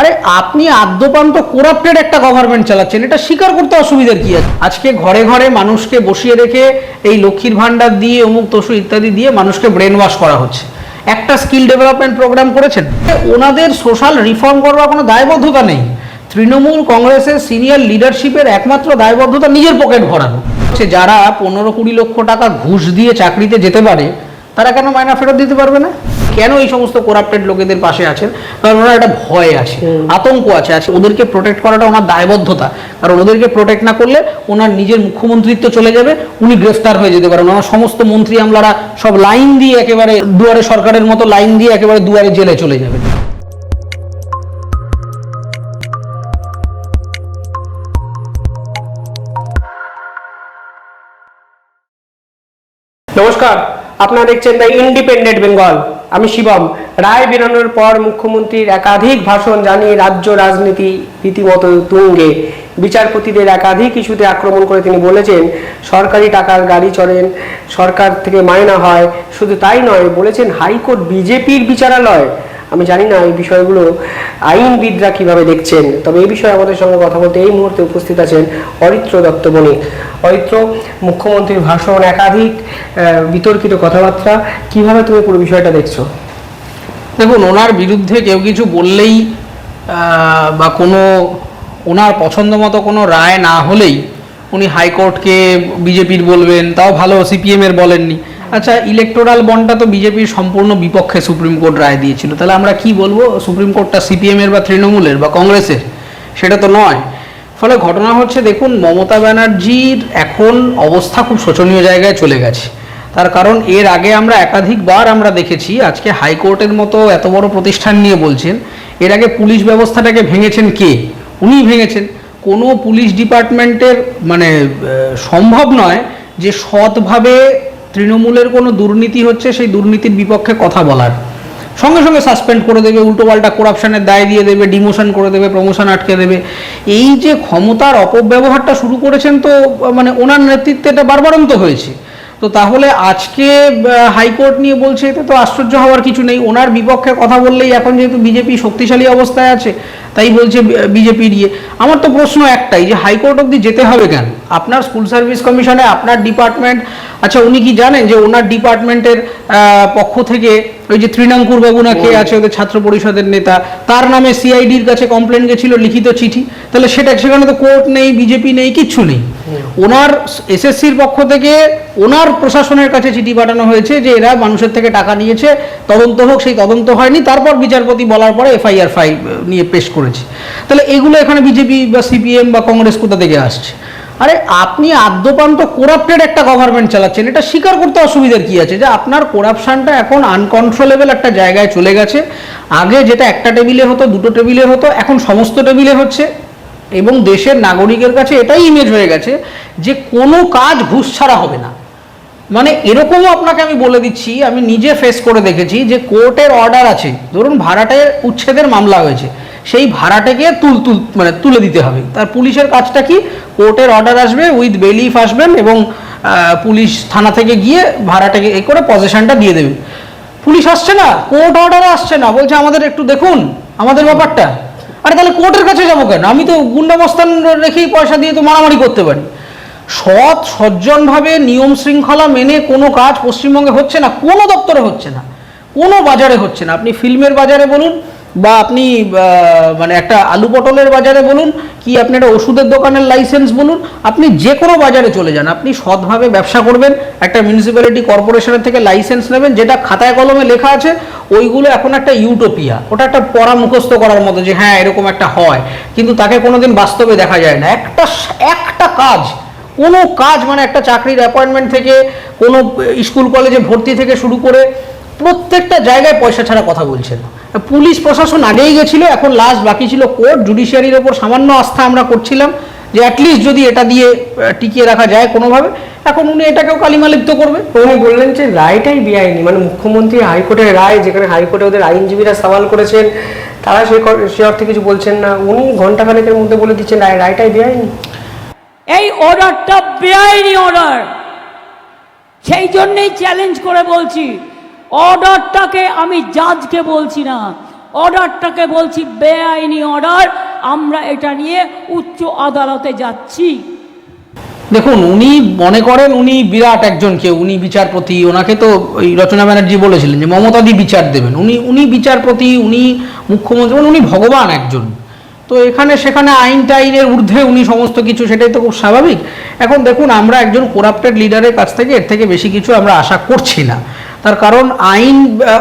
আরে আপনি আদ্যপান্ত করাপ্টেড একটা গভর্নমেন্ট চালাচ্ছেন, এটা স্বীকার করতে অসুবিধার কি আছে? আজকে ঘরে ঘরে মানুষকে বসিয়ে রেখে এই লক্ষ্মীর ভান্ডার দিয়ে, অমুক তসু ইত্যাদি দিয়ে মানুষকে ব্রেন ওয়াশ করা হচ্ছে। একটা স্কিল ডেভেলপমেন্ট প্রোগ্রাম করেছেন। ওনাদের সোশ্যাল রিফর্ম করবার কোনো দায়বদ্ধতা নেই। তৃণমূল কংগ্রেসের সিনিয়র লিডারশিপের একমাত্র দায়বদ্ধতা নিজের পকেট ভরানো। সে যারা পনেরো কুড়ি লক্ষ টাকা ঘুষ দিয়ে চাকরিতে যেতে পারে, তারা কেন মায়না ফেরত দিতে পারবে না? কেন এই সমস্ত করাপ্টেড লোকেদের পাশে আছেন? কারণ ওনার একটা ভয় আছে আতঙ্ক আছে আছে। ওদেরকে প্রোটেক্ট করাটা ওনার দায়বদ্ধতা। কারণ ওদেরকে প্রোটেক্ট না করলে ওনার নিজের মুখ্যমন্ত্রিত্ব চলে যাবে উনি গ্রেফতার হয়ে যেতে পারেন। ওনার সমস্ত মন্ত্রী আমলারা সব লাইন দিয়ে একেবারে দুয়ারে সরকারের মতো লাইন দিয়ে একেবারে দুয়ারে জেলে চলে যাবে নমস্কার। আপনারা দেখছেন দ্য ইন্ডিপেন্ডেন্ট বেঙ্গল আমি শিবম। রায় বেরোনোর পর মুখ্যমন্ত্রীর একাধিক ভাষণ জানিয়ে রাজ্য রাজনীতি রীতিমতো তুঙ্গে। বিচারপতিদের একাধিক ইস্যুতে আক্রমণ করে তিনি বলেছেন, সরকারি টাকার গাড়ি চড়েন, সরকার থেকে মায়না হয়। শুধু তাই নয়, বলেছেন হাইকোর্ট বিজেপির বিচারালয়। আমি জানি না এই বিষয়গুলো আইনবিদরা কীভাবে দেখছেন, তবে এই বিষয়ে আমাদের সঙ্গে কথা বলতে এই মুহূর্তে উপস্থিত আছেন অরিত্র দত্ত বণিক। অরিত্র, মুখ্যমন্ত্রীর ভাষণ একাধিক বিতর্কিত কথাবার্তা, কীভাবে তুমি পুরো বিষয়টা দেখছ? দেখুন, ওনার বিরুদ্ধে কেউ কিছু বললেই বা কোনো ওনার পছন্দ মতো কোনো রায় না হলেই উনি হাইকোর্টকে, বিজেপির বলবেন, তাও ভালো, সিপিএমের বলেননি। আচ্ছা ইলেকটোরাল বন্ডটা তো বিজেপির সম্পূর্ণ বিপক্ষে সুপ্রিম কোর্ট রায় দিয়েছিল। তাহলে আমরা কি বলব? সুপ্রিম কোর্টটা সিপিএমের বা তৃণমূলের বা কংগ্রেসের? সেটা তো নয়। ফলে ঘটনা হচ্ছে, দেখুন, মমতা ব্যানার্জির এখন অবস্থা খুব শোচনীয় জায়গায় চলে গেছে। তার কারণ, এর আগে আমরা একাধিকবার আমরা দেখেছি, আজকে হাইকোর্টের মতো এত বড় প্রতিষ্ঠান নিয়ে বলছেন, এর আগে পুলিশ ব্যবস্থাটাকে ভেঙেছেন কে? উনিই ভেঙেছেন। কোনো পুলিশ ডিপার্টমেন্টের মানে সম্ভব নয় যে সৎভাবে তৃণমূলের কোনো দুর্নীতি হচ্ছে সেই দুর্নীতির বিপক্ষে কথা বলার। সঙ্গে সঙ্গে সাসপেন্ড করে দেবে উল্টোপাল্টা করাপশনের দায় দিয়ে দেবে ডিমোশন করে দেবে প্রমোশন আটকে দেবে। এই যে ক্ষমতার অপব্যবহারটা শুরু করেছেন তো মানে ওনার নেতৃত্বে এটা বারবারন্ত হয়েছে। তো তাহলে আজকে হাইকোর্ট নিয়ে বলছে, এতে তো আশ্চর্য হওয়ার কিছু নেই। ওনার বিপক্ষে কথা বললেই এখন যেহেতু বিজেপি শক্তিশালী অবস্থায় আছে, তাই বলছে বিজেপি নিয়ে। আমার তো প্রশ্ন একটাই, যে হাইকোর্ট অবধি যেতে হবে কেন? আপনার স্কুল সার্ভিস কমিশনে আপনার ডিপার্টমেন্ট আচ্ছা উনি কি জানেন যে ওনার ডিপার্টমেন্টের পক্ষ থেকে ওই যে তৃণাঙ্কুর বাবু না কে আছে ওদের ছাত্র পরিষদের নেতা তার নামে সিআইডির কাছে কমপ্লেন গেছিল লিখিত চিঠি। তাহলে সেটা সেখানে তো কোর্ট নেই বিজেপি নেই কিচ্ছু নেই। ওনার এসএসসির পক্ষ থেকে ওনার প্রশাসনের কাছে চিঠি পাঠানো হয়েছে যে এরা মানুষের থেকে টাকা নিয়েছে তদন্ত হোক সেই তদন্ত হয়নি তারপর বিচারপতি বলার পরে এফআইআর ফাইল নিয়ে পেশ করেছে। তাহলে এগুলো এখানে বিজেপি বা সিপিএম বা কংগ্রেস কোথা থেকে আসছে? আরে, আপনি আদ্যপান্ত করাপ্টেড একটা গভর্নমেন্ট চালাচ্ছেন, এটা স্বীকার করতে অসুবিধার কি আছে? যে আপনার কোরাপশানটা এখন আনকন্ট্রোলেবল একটা জায়গায় চলে গেছে। আগে যেটা একটা টেবিলে হতো, দুটো টেবিলে হতো, এখন সমস্ত টেবিলে হচ্ছে। এবং দেশের নাগরিকের কাছে এটাই ইমেজ হয়ে গেছে যে কোনো কাজ ঘুষ ছাড়া হবে না। মানে এরকমও আপনাকে আমি বলে দিচ্ছি, আমি নিজে ফেস করে দেখেছি যে কোর্টের অর্ডার আছে। ধরুন ভাড়াটে উচ্ছেদের মামলা হয়েছে, সেই ভাড়াটাকে তুল তুল মানে তুলে দিতে হবে। তার পুলিশের কাজটা কি? কোর্টের অর্ডার আসবে উইথ বেলিফ আসবেন এবং পুলিশ থানা থেকে গিয়ে ভাড়াটাকে এ করে পজিশনটা দিয়ে দেবে। পুলিশ আসছে না, কোর্ট অর্ডার আসছে না, বলছে আমাদের একটু দেখুন, আমাদের ব্যাপারটা। আরে তাহলে কোর্টের কাছে যাব কেন? আমি তো গুন্ডামস্তান রেখেই পয়সা দিয়ে তো মারামারি করতে পারি। সৎ, সজ্জনভাবে নিয়ম শৃঙ্খলা মেনে কোনো কাজ পশ্চিমবঙ্গে হচ্ছে না, কোনো দপ্তরে হচ্ছে না, কোনো বাজারে হচ্ছে না। আপনি ফিল্মের বাজারে বলুন বা আপনি মানে একটা আলু পটলের বাজারে বলুন কি আপনি একটা ওষুধের দোকানের লাইসেন্স বলুন, আপনি যে কোনো বাজারে চলে যান। আপনি সৎভাবে ব্যবসা করবেন, একটা মিউনিসিপ্যালিটি কর্পোরেশনের থেকে লাইসেন্স নেবেন, যেটা খাতায় কলমে লেখা আছে, ওইগুলো এখন একটা ইউটোপিয়া ওটা একটা পড়া মুখস্থ করার মতো যে হ্যাঁ এরকম একটা হয়। কিন্তু তাকে কোনোদিন বাস্তবে দেখা যায় না। একটা একটা কাজ কোনো কাজ মানে একটা চাকরির অ্যাপয়েন্টমেন্ট থেকে, কোনো স্কুল কলেজে ভর্তি থেকে শুরু করে প্রত্যেকটা জায়গায় পয়সা ছাড়া কথা বলছেন। পুলিশ প্রশাসন আগেই গেছিল, এখন লাস্ট বাকি ছিল কোর্ট জুডিশিয়ারির ওপর সামান্য আস্থা আমরা করছিলাম যে অ্যাটলিস্ট যদি এটা দিয়ে টিকিয়ে রাখা যায় কোনোভাবে, এখন উনি এটাকেও কালিমালিপ্ত করবে। উনি বললেন যে রায়টাই বেআইনি মানে মুখ্যমন্ত্রী হাইকোর্টের রায়, যেখানে হাইকোর্টে ওদের আইনজীবীরা সওয়াল করেছেন, তারা সে কর- সে অর্থে কিছু বলছেন না। উনি ঘন্টাখানেকের মধ্যে বলে দিচ্ছেন রায় রায়টাই বেআইনি। এই অর্ডারটা বেআইনি অর্ডার সেই জন্যেই চ্যালেঞ্জ করে বলছি অর্ডারটাকে আমি জাজকে বলছি না। অর্ডারটাকে বলছি বেআইনি অর্ডার আমরা এটা নিয়ে উচ্চ আদালতে যাচ্ছি। দেখুন, উনি মনে করেন উনি বিরাট একজন কেউ, উনি বিচারপতি, ওনাকে তো ওই রচনা ব্যানার্জি বলেছিলেন যে মমতাদি বিচার দেবেন। উনি উনি বিচারপতি, উনি মুখ্যমন্ত্রী মানে উনি ভগবান একজন। তো এখানে, সেখানে আইন টাইনের ঊর্ধ্বে উনি সমস্ত কিছু, সেটাই তো খুব স্বাভাবিক। এখন দেখুন, আমরা একজন করাপ্টেড লিডারের কাছ থেকে এর থেকে বেশি কিছু আমরা আশা করছি না। তার কারণ আইন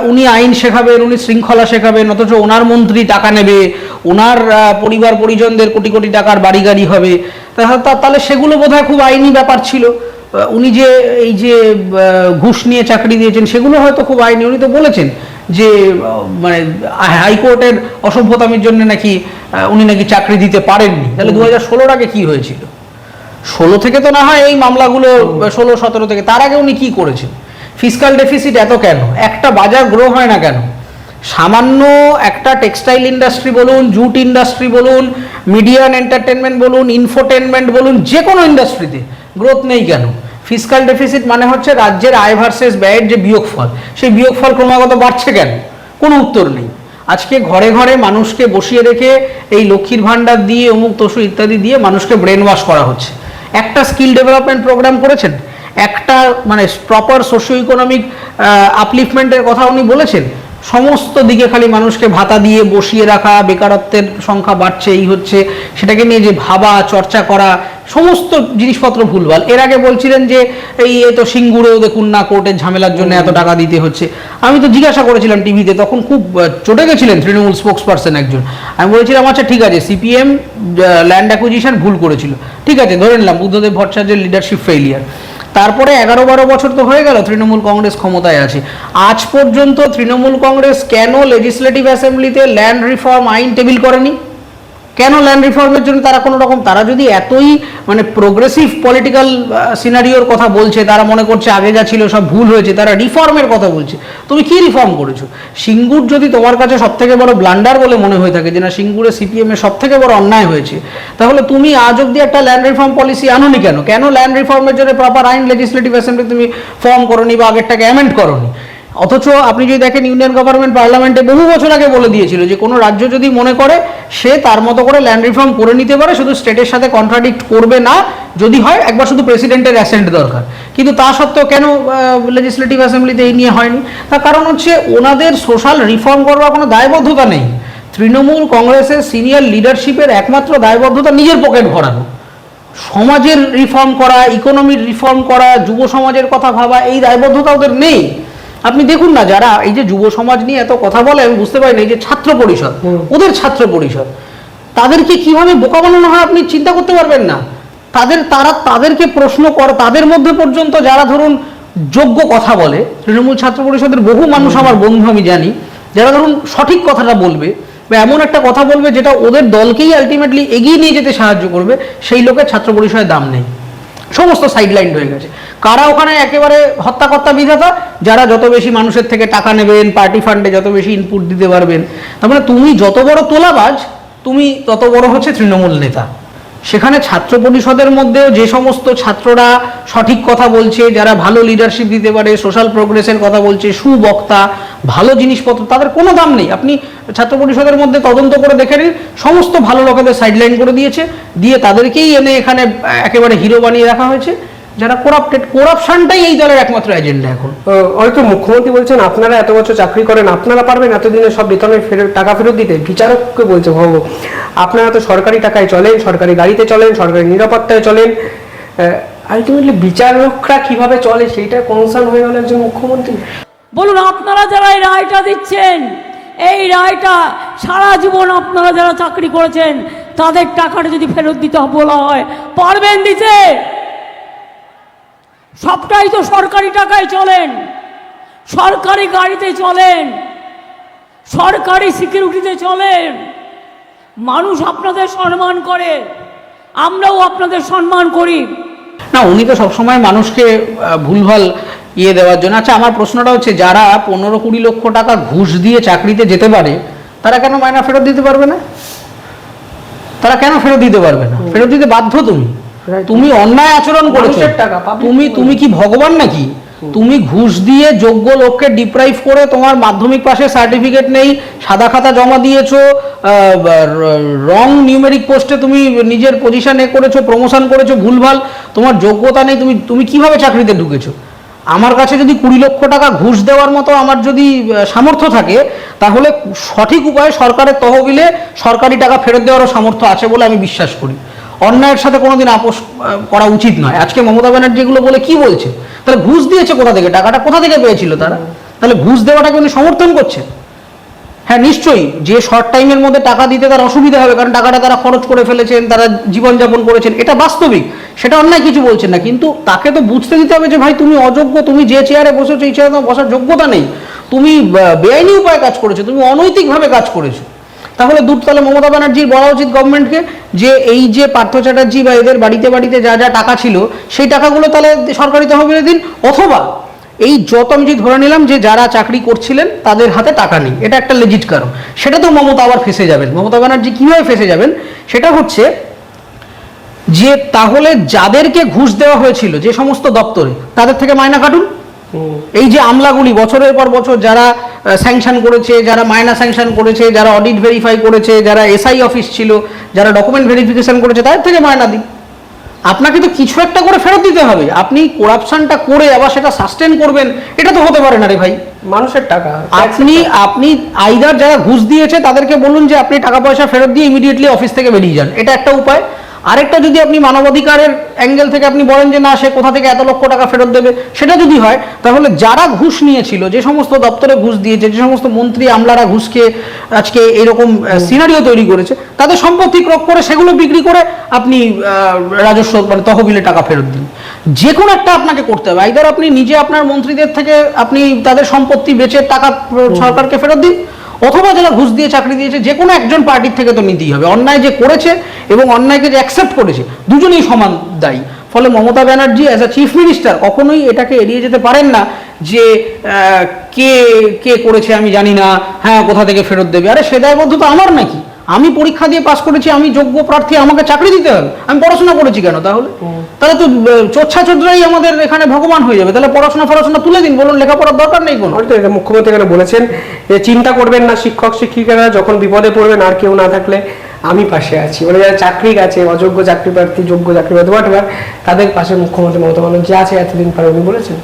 উনি আইন শেখাবেন, উনি শৃঙ্খলা শেখাবেন, অথচ ওনার মন্ত্রী টাকা নেবে, ওনার পরিবার পরিজনদের কোটি কোটি টাকার বাড়ি গাড়ি হবে তাহলে সেগুলো বোধহয় খুব আইনি ব্যাপার ছিল। উনি যে, এই যে ঘুষ নিয়ে চাকরি দিয়েছেন, সেগুলো হয়তো খুব আইনি, উনি তো বলেছেন। যে মানে হাইকোর্টের অসভ্যতামির জন্য নাকি উনি নাকি চাকরি দিতে পারেননি। তাহলে দু হাজার ষোলোর আগে কি হয়েছিল? ষোলো থেকে তো না হয় এই মামলাগুলো ষোলো সতেরো থেকে তার আগে উনি কি করেছেন? ফিসকাল ডেফিসিট এত কেন? একটা বাজার গ্রো হয় না কেন? সামান্য একটা টেক্সটাইল ইন্ডাস্ট্রি বলুন জুট ইন্ডাস্ট্রি বলুন মিডিয়ান এন্টারটেনমেন্ট বলুন ইনফোটেনমেন্ট বলুন যে কোনো ইন্ডাস্ট্রিতে গ্রোথ নেই কেন? ফিসকাল ডেফিসিট মানে হচ্ছে রাজ্যের আয় ভার্সেস ব্যয়ের যে বিয়োগফল। সেই বিয়োগফল ক্রমাগত বাড়ছে কেন? কোনো উত্তর নেই। আজকে ঘরে ঘরে মানুষকে বসিয়ে রেখে এই লক্ষ্মীর ভাণ্ডার দিয়ে, অমুক তসু ইত্যাদি দিয়ে মানুষকে ব্রেন ওয়াশ করা হচ্ছে। একটা স্কিল ডেভেলপমেন্ট প্রোগ্রাম করেছেন? একটা মানে প্রপার সোশিও ইকোনমিক আপলিফমেন্টের কথা উনি বলেছেন। সমস্ত দিকে খালি মানুষকে ভাতা দিয়ে বসিয়ে রাখা, বেকারত্বের সংখ্যা বাড়ছে, এই হচ্ছে। সেটাকে নিয়ে যে ভাবা, চর্চা করা, সমস্ত জিনিসপত্র ভুলভাল। এর আগে বলছিলেন যে, এই এ তো সিঙ্গুরেও দেখুন না কোর্টের ঝামেলার জন্য এত টাকা দিতে হচ্ছে। আমি তো জিজ্ঞাসা করেছিলাম টিভিতে, তখন খুব চটে গেছিলেন তৃণমূল স্পোক্স পার্সন একজন। আমি বলেছিলাম আচ্ছা ঠিক আছে, সিপিএম ল্যান্ড অ্যাকুইজিশন ভুল করেছিল। ঠিক আছে, ধরে নিলাম বুদ্ধদেব ভট্টাচার্যের লিডারশিপ ফেইলিয়ার তারপরে এগারো বারো বছর তো হয়ে গেল তৃণমূল কংগ্রেস ক্ষমতায় আছে। আজ পর্যন্ত তৃণমূল কংগ্রেস কেন লেজিসলেটিভ অ্যাসেম্বলিতে ল্যান্ড রিফর্ম আইন টেবিল করেনি? কেন ল্যান্ড রিফর্মের জন্য তারা কোনো রকম, তারা যদি এতই মানে প্রোগ্রেসিভ পলিটিক্যাল সিনারিওর কথা বলছে, তারা মনে করছে আগে যা ছিল সব ভুল হয়েছে, তারা রিফর্মের কথা বলছে। তুমি কি রিফর্ম করেছ? সিঙ্গুর যদি তোমার কাছে সব থেকে বড় ব্লান্ডার বলে মনে হয়ে থাকে যে না, সিঙ্গুরে সিপিএম এর সব থেকে বড় অন্যায় হয়েছে, তাহলে তুমি আজ অব্দি একটা ল্যান্ড রিফর্ম পলিসি আনোনি কেন? কেন ল্যান্ড রিফর্মের জন্য প্রপার আইন লেজিসলেটিভ অ্যাসেম্বলি তুমি ফর্ম করনি বা আগেরটাকে অ্যামেন্ড করনি? অথচ আপনি যদি দেখেন ইউনিয়ন গভর্নমেন্ট পার্লামেন্টে বহু বছর আগে বলে দিয়েছিল যে কোনো রাজ্য যদি মনে করে সে তার মতো করে ল্যান্ড রিফর্ম করে নিতে পারে, শুধু স্টেটের সাথে কন্ট্রাডিক্ট করবে না, যদি হয় একবার শুধু প্রেসিডেন্টের অ্যাসেন্ট দরকার। কিন্তু তা সত্ত্বেও কেন লেজিসলেটিভ অ্যাসেম্বলিতে এই নিয়ে হয়নি? তার কারণ হচ্ছে ওনাদের সোশ্যাল রিফর্ম করবার কোনো দায়বদ্ধতা নেই। তৃণমূল কংগ্রেসের সিনিয়র লিডারশিপের একমাত্র দায়বদ্ধতা নিজের পকেট ভরানো। সমাজের রিফর্ম করা ইকোনমির রিফর্ম করা, যুব সমাজের কথা ভাবা, এই দায়বদ্ধতা ওদের নেই। আপনি দেখুন না যারা এই যে যুব সমাজ নিয়ে এত কথা বলে আমি বুঝতে পারি না এই যে ছাত্র পরিষদ ওদের ছাত্র পরিষদ তাদেরকে কীভাবে বোকা বানানো হয় আপনি চিন্তা করতে পারবেন না। তাদের তারা তাদেরকে প্রশ্ন কর তাদের মধ্যে পর্যন্ত যারা ধরুন যোগ্য কথা বলে তৃণমূল ছাত্র পরিষদের বহু মানুষ আমার বন্ধু আমি জানি যারা ধরুন সঠিক কথাটা বলবে বা এমন একটা কথা বলবে যেটা ওদের দলকেই আলটিমেটলি এগিয়ে নিয়ে যেতে সাহায্য করবে সেই লোকের ছাত্র পরিষদের দাম নেই। সমস্ত সাইডলাইন হয়ে গেছে। কারা ওখানে একেবারে হত্যাকর্তা বিধাতা? যারা যত বেশি মানুষের থেকে টাকা নেবেন পার্টি ফান্ডে যত বেশি ইনপুট দিতে পারবেন, তার মানে তুমি যত বড় তোলাবাজ, তুমি তত বড় হচ্ছে তৃণমূল নেতা। সেখানে ছাত্র পরিষদের মধ্যেও যে সমস্ত ছাত্ররা সঠিক কথা বলছে, যারা ভালো লিডারশিপ দিতে পারে সোশ্যাল প্রোগ্রেসের কথা বলছে, সুবক্তা, ভালো জিনিসপত্র, তাদের কোনো দাম নেই। আপনি ছাত্র পরিষদের মধ্যে তদন্ত করে দেখে নিন, সমস্ত ভালো লোকেদের সাইডলাইন করে দিয়েছে, দিয়ে তাদেরকেই এনে এখানে একেবারে হিরো বানিয়ে রাখা হয়েছে। যারা করাপ্টেড করাপশনটাই এই দলের একমাত্র এজেন্ডা এখন। হয়তো মুখ্যমন্ত্রী বলছেন আপনারা এত বছর চাকরি করেন আপনারা পারবেন এতদিনে সব বেতনের ফেরত টাকা ফেরত দিতে? বিচারককে বলছে ভাবো আপনারা তো সরকারি টাকায় চলেন সরকারি গাড়িতে চলেন সরকারি নিরাপত্তায় চলেন। আলটিমেটলি বিচারকরা কীভাবে চলে সেইটা কনসার্ন হয়ে গেল একজন মুখ্যমন্ত্রী। বলুন আপনারা যারা এই রায়টা দিচ্ছেন এই রায়টা সারা জীবন আপনারা যারা চাকরি করেছেন তাদের টাকাটা যদি ফেরত দিতে বলা হয় পারবেন দিতে? সবটাই তো সরকারি টাকায় চলেন। সরকারি গাড়িতে চলেন। সরকারি সিকিউরিটিতে চলেন। মানুষ আপনাদের সম্মান করে। আমরাও আপনাদের সম্মান করি। না, উনি তো সবসময় মানুষকে ভুলভাল ইয়ে দেওয়ার জন্য। আচ্ছা আমার প্রশ্নটা হচ্ছে, যারা পনেরো কুড়ি লক্ষ টাকা ঘুষ দিয়ে চাকরিতে যেতে পারে, তারা কেন মায়না ফেরত দিতে পারবে না? তারা কেন ফেরত দিতে পারবে না? ফেরত দিতে বাধ্য তুমি. তুমি অন্যায় আচরণ করেছ। তুমি তুমি কি ভগবান নাকি? তুমি ঘুষ দিয়ে যোগ্য লোককে ডিপ্রাইভ করে তোমার মাধ্যমিক পাশে সার্টিফিকেট নেই সাদা খাতা জমা দিয়েছ রং নিউমেরিক পোস্টে তুমি নিজের পজিশন এ করেছ প্রমোশন করেছ ভুলভাল তোমার যোগ্যতা নেই তুমি তুমি কীভাবে চাকরিতে ঢুকেছো? আমার কাছে যদি কুড়ি লক্ষ টাকা ঘুষ দেওয়ার মতো আমার যদি সামর্থ্য থাকে তাহলে সঠিক উপায়ে সরকারের তহবিলে সরকারি টাকা ফেরত দেওয়ারও সামর্থ্য আছে বলে আমি বিশ্বাস করি। অন্যায়ের সাথে কোনোদিন আপোষ করা উচিত নয়। আজকে মমতা ব্যানার্জি এগুলো বলে কি বলছে? তাহলে ঘুষ দিয়েছে কোথা থেকে? টাকাটা কোথা থেকে পেয়েছিল তারা? তাহলে ঘুষ দেওয়াটাকে উনি সমর্থন করছেন? হ্যাঁ নিশ্চয়ই, যে শর্ট টাইমের মধ্যে টাকা দিতে তার অসুবিধা হবে, কারণ টাকাটা তারা খরচ করে ফেলেছেন, তারা জীবনযাপন করেছেন। এটা বাস্তবিক, সেটা অন্যায় কিছু বলছেন না। কিন্তু তাকে তো বুঝতে দিতে হবে যে, ভাই, তুমি অযোগ্য, তুমি যে চেয়ারে বসেছো, এই চেয়ারে বসার যোগ্যতা নেই। তুমি বেআইনি উপায়ে কাজ করেছ, তুমি অনৈতিকভাবে কাজ করেছ। তাহলে দূর তাহলে মমতা ব্যানার্জির বলা উচিত গভর্নমেন্টকে যে এই যে পার্থ চ্যাটার্জি বা এদের বাড়িতে বাড়িতে যা যা টাকা ছিল, সেই টাকাগুলো তাহলে সরকারি তহবিলে দিন। অথবা এই যত আমি যদি ধরে নিলাম যে যারা চাকরি করছিলেন, তাদের হাতে টাকা নেই। এটা একটা লেজিট কারণ। সেটা তো মমতা আবার ফেসে যাবেন। মমতা ব্যানার্জি কীভাবে ফেসে যাবেন? সেটা হচ্ছে যে তাহলে যাদেরকে ঘুষ দেওয়া হয়েছিল, যে সমস্ত দপ্তরে, তাদের থেকে মায়না কাটুন। এই যে আমলাগুলি বছরের পর বছর যারা স্যাংশন করেছে যারা মাইনা স্যাংশন করেছে যারা অডিট ভেরিফাই করেছে যারা এসআই অফিস ছিল যারা ডকুমেন্ট ভেরিফিকেশন করেছে তাদের থেকে মায়না দিন। আপনাকে তো কিছু একটা করে ফেরত দিতে হবে। আপনি করাপশনটা করে আবার সেটা সাস্টেন করবেন এটা তো হতে পারে না রে ভাই। মানুষের টাকা আপনি আপনি আইদার যারা ঘুষ দিয়েছে তাদেরকে বলুন যে আপনি টাকা পয়সা ফেরত দিয়ে ইমিডিয়েটলি অফিস থেকে বেরিয়ে যান। এটা একটা উপায়। আরেকটা যদি আপনি মানবাধিকারের অ্যাঙ্গেল থেকে আপনি বলেন যে না সে কোথা থেকে এত লক্ষ টাকা ফেরত দেবে সেটা যদি হয় তাহলে যারা ঘুষ নিয়েছিল যে সমস্ত দপ্তরে ঘুষ দিয়েছে যে সমস্ত মন্ত্রী আমলারা ঘুষকে আজকে এরকম সিনারিও তৈরি করেছে তাদের সম্পত্তি ক্রক করে সেগুলো বিক্রি করে আপনি রাজস্ব মানে তহবিলে টাকা ফেরত দিন। যে কোনো একটা আপনাকে করতে হবে। আইদার আপনি নিজে আপনার মন্ত্রীদের থেকে আপনি তাদের সম্পত্তি বেচে টাকা সরকারকে ফেরত দিন অথবা যারা ঘুষ দিয়ে চাকরি দিয়েছে, যে কোনো একজন পার্টির থেকে তো নিতেই হবে। অন্যায় যে করেছে এবং অন্যায়কে যে অ্যাকসেপ্ট করেছে, দুজনেই সমান দায়ী। ফলে Mamata Banerjee as a chief minister কখনোই এটাকে এড়িয়ে যেতে পারেন না যে কে কে করেছে আমি জানি না হ্যাঁ কোথা থেকে ফেরত দেবে? আরে, সে দায়বদ্ধ তো আমার নাকি। আমি পরীক্ষা দিয়ে পাশ করেছি আমি যোগ্য প্রার্থী আমাকে চাকরি দিতে হবে। আমি পড়াশোনা করেছি কেন? তাহলে? তাহলে তো চোচ্ছা চোদ্রাই আমাদের এখানে ভগবান হয়ে যাবে। তাহলে পড়াশোনা ফড়াশোনা তুলে দিন বলুন লেখাপড়ার দরকার নেই কোনো। মুখ্যমন্ত্রী এখানে বলেছেন যে চিন্তা করবেন না শিক্ষক শিক্ষিকারা যখন বিপদে পড়বেন আর কেউ না থাকলে আমি পাশে আছি। মানে যারা চাকরি আছে অযোগ্য চাকরি প্রার্থী যোগ্য চাকরি প্রার্থী whatever, তাদের পাশে মুখ্যমন্ত্রী মমতা ব্যানার্জি আছে এতদিন পরে উনি বলেছেন।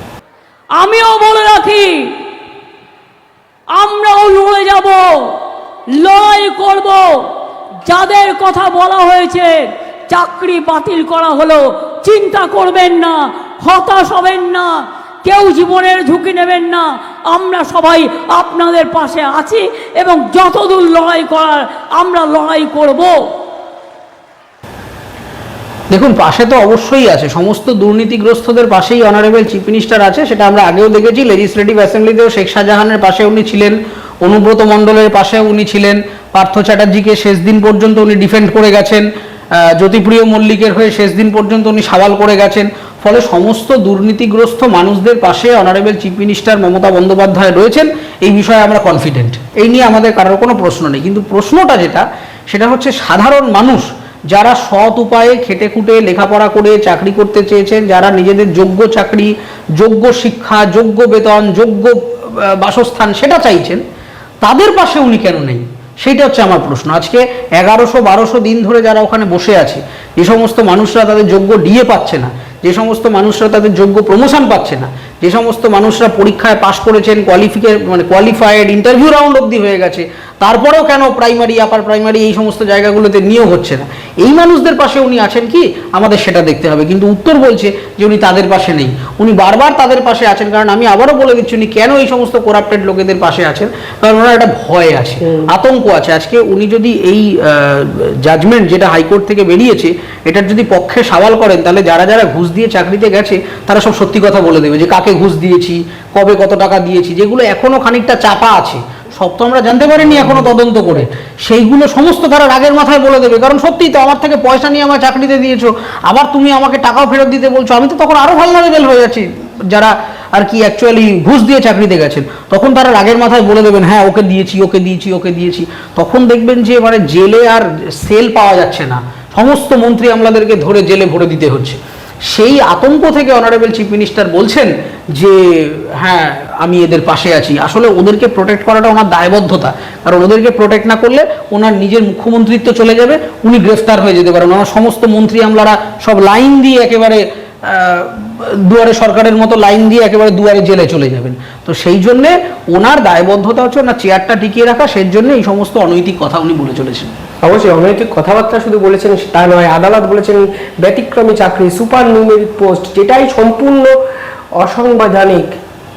আমিও বলে রাখি আমরাও লড়ে যাব। লড়াই করব। যাদের কথা বলা হয়েছে, চাকরি বাতিল করা হলো, চিন্তা করবেন না, হতাশ হবেন না, কেউ জীবনের ঝুঁকি নেবেন না। আমরা সবাই আপনাদের পাশে আছি এবং যতদূর লড়াই করার আমরা লড়াই করব। দেখুন, পাশে তো অবশ্যই আছে। সমস্ত দুর্নীতিগ্রস্তদের পাশেই অনারেবল চিফ মিনিস্টার আছে, সেটা আমরা আগেও দেখেছি। লেজিসলেটিভ অ্যাসেম্বলিতেও শেখ শাহজাহানের পাশে উনি ছিলেন। অনুব্রত মণ্ডলের পাশে উনি ছিলেন। পার্থ চ্যাটার্জিকে শেষ দিন পর্যন্ত উনি ডিফেন্ড করে গেছেন। জ্যোতিপ্রিয় মল্লিকের হয়ে শেষ দিন পর্যন্ত উনি সওয়াল করে গেছেন। ফলে সমস্ত দুর্নীতিগ্রস্ত মানুষদের পাশে honourable chief minister Mamata Bandyopadhyay রয়েছেন। এই বিষয়ে আমরা কনফিডেন্ট এই নিয়ে আমাদের কারোর কোনো প্রশ্ন নেই। কিন্তু প্রশ্নটা যেটা, সেটা হচ্ছে সাধারণ মানুষ যারা সৎ উপায়ে খেটে খুঁটে লেখাপড়া করে চাকরি করতে চেয়েছেন, যারা নিজেদের যোগ্য চাকরি, যোগ্য শিক্ষা, যোগ্য বেতন, যোগ্য বাসস্থান সেটা চাইছেন তাদের পাশে উনি কেন নেই? সেটা হচ্ছে আমার প্রশ্ন। আজকে এগারোশো, বারোশো দিন ধরে যারা ওখানে বসে আছে, যে সমস্ত মানুষরা তাদের যোগ্য ডিএ পাচ্ছে না, যে সমস্ত মানুষরা তাদের যোগ্য প্রমোশন পাচ্ছে না, যে সমস্ত মানুষরা পরীক্ষায় পাশ করেছেন কোয়ালিফিকে মানে কোয়ালিফাইড ইন্টারভিউ রাউন্ড অব্দি হয়ে গেছে তারপরেও কেন প্রাইমারি আপার প্রাইমারি এই সমস্ত জায়গাগুলোতে নিয়োগ হচ্ছে না? এই মানুষদের পাশে উনি আছেন কি? আমাদের সেটা দেখতে হবে। কিন্তু উত্তর বলছে যে উনি তাদের পাশে নেই। উনি বারবার তাদের পাশে আছেন। কারণ আমি আবারও বলে দিচ্ছি উনি কেন এই সমস্ত করাপ্টেড লোকেদের পাশে আছেন? কারণ ওনার একটা ভয় আছে আতঙ্ক আছে। আজকে উনি যদি এই জাজমেন্ট যেটা হাইকোর্ট থেকে বেরিয়েছে এটার যদি পক্ষে সওয়াল করেন তাহলে যারা যারা ঘুষ দিয়ে চাকরিতে গেছে তারা সব সত্যি কথা বলে দেবে যে কাকে ঘুষ দিয়েছি কবে কত টাকা দিয়েছি যেগুলো এখনও খানিকটা চাপা আছে। সব তো আমরা জানতে পারিনি এখনও তদন্ত করে। সেইগুলো সমস্ত তারা রাগের মাথায় বলে দেবে। কারণ সত্যিই তো আমার থেকে পয়সা নিয়ে আমার চাকরিতে দিয়েছ। আবার তুমি আমাকে টাকাও ফেরত দিতে বলছো। আমি তো তখন আরও ভালনারেবল হয়ে যাচ্ছি। যারা আর কি অ্যাকচুয়ালি ঘুষ দিয়ে চাকরিতে গেছেন, তখন তারা রাগের মাথায় বলে দেবেন হ্যাঁ ওকে দিয়েছি ওকে দিয়েছি ওকে দিয়েছি। তখন দেখবেন যে মানে জেলে আর সেল পাওয়া যাচ্ছে না। সমস্ত মন্ত্রী আমলাদেরকে ধরে জেলে ভরে দিতে হচ্ছে। সেই আতঙ্ক থেকে অনারেবল চিফ মিনিস্টার বলছেন যে হ্যাঁ আমি এদের পাশে আছি। আসলে ওদেরকে প্রোটেক্ট করাটা ওনার দায়বদ্ধতা। কারণ ওদেরকে প্রোটেক্ট না করলে ওনার নিজের মুখ্যমন্ত্রিত্ব চলে যাবে, উনি গ্রেফতার হয়ে যেতে পারেন। ওনার সমস্ত মন্ত্রী আমলারা সব লাইন দিয়ে একেবারে দুয়ারে সরকারের মতো লাইন দিয়ে একেবারে দুয়ারে জেলে চলে যাবেন। তো সেই জন্যে ওনার দায়বদ্ধতা হচ্ছে ওনার চেয়ারটা টিকিয়ে রাখা, সেই জন্য এই সমস্ত অনৈতিক কথা উনি বলে চলেছেন। অবশ্যই, অনৈতিক কথাবার্তা শুধু বলেছেন, তা নয়, আদালত বলেছেন, ব্যতিক্রমী চাকরি, সুপার নিউমেরিক পোস্ট, যেটাই সম্পূর্ণ অসাংবিধানিক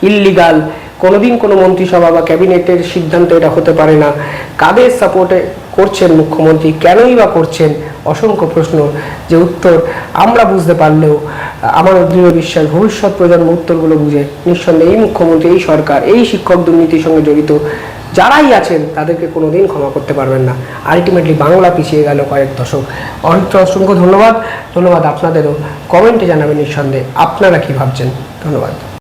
ইল্লিগাল কোনোদিন কোনো মন্ত্রিসভা বা ক্যাবিনেটের সিদ্ধান্ত এটা হতে পারে না। কাদের সাপোর্টে করছেন মুখ্যমন্ত্রী? কেনই বা করছেন? অসংখ্য প্রশ্ন, যে উত্তর আমরা বুঝতে পারলেও, আমার দৃঢ় বিশ্বাস ভবিষ্যৎ প্রজন্ম উত্তরগুলো বুঝে। নিঃসন্দেহে এই মুখ্যমন্ত্রী, এই সরকার, এই শিক্ষক দুর্নীতির সঙ্গে জড়িত, যারাই আছেন, তাদেরকে কোনোদিন ক্ষমা করতে পারবেন না। আলটিমেটলি বাংলা পিছিয়ে গেল কয়েক দশক। অনেক অসংখ্য ধন্যবাদ। ধন্যবাদ আপনাদেরও। কমেন্টে জানাবেন নিঃসন্দেহে। আপনারা কি ভাবছেন? ধন্যবাদ।